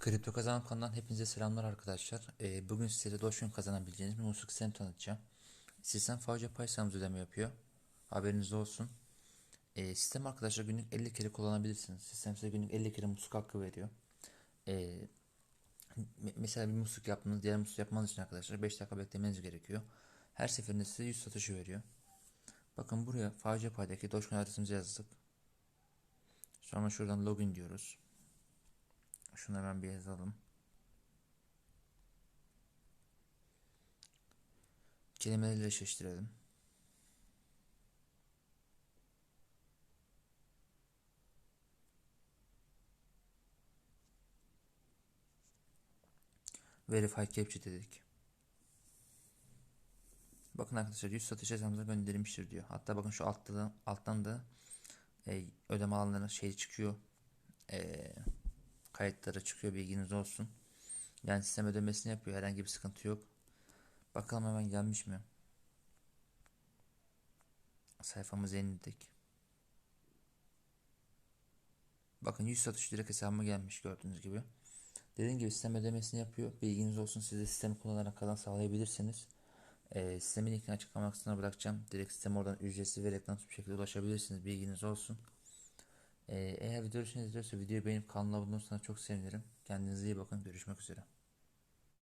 Telegram kanalından hepinize selamlar arkadaşlar. Ee, bugün size Dogecoin kazanabileceğiniz bir musluk sistemi tanıtacağım. Sistem facia paysanız ödeme yapıyor. Haberiniz olsun. Ee, sistem arkadaşlar günlük 50 kere kullanabilirsiniz. Sistem size günlük 50 kere musluk hakkı veriyor. Ee, me- mesela bir musluk yaptınız, diğer musluk yapmanız için arkadaşlar 5 dakika beklemeniz gerekiyor. Her seferinde size 100 satışı veriyor. Bakın buraya facia paydaki Dogecoin adresimizi yazdık. Sonra şuradan login diyoruz. Şunu hemen bir yazalım. Kelimeleri eşleştirelim. Verify Captcha dedik. Bakın arkadaşlar 100 satış hesabımıza gönderilmiştir diyor. Hatta bakın şu altta da, alttan da e, ödeme alanlarına şey çıkıyor. E, kayıtları çıkıyor bilginiz olsun. Yani sistem ödemesini yapıyor. Herhangi bir sıkıntı yok. Bakalım hemen gelmiş mi? Sayfamızı yeniledik. Bakın 100 satış direkt hesabıma gelmiş gördüğünüz gibi. Dediğim gibi sistem ödemesini yapıyor. Bilginiz olsun. Siz de sistemi kullanarak kazan sağlayabilirsiniz. Ee, sistemin linkini açıklama kısmına bırakacağım. Direkt sisteme oradan ücretsiz ve reklamsız bir şekilde ulaşabilirsiniz. Bilginiz olsun. Ee, eğer video hoşunuza gidiyorsa videoyu beğenip kanala abone olursanız çok sevinirim. Kendinize iyi bakın. Görüşmek üzere.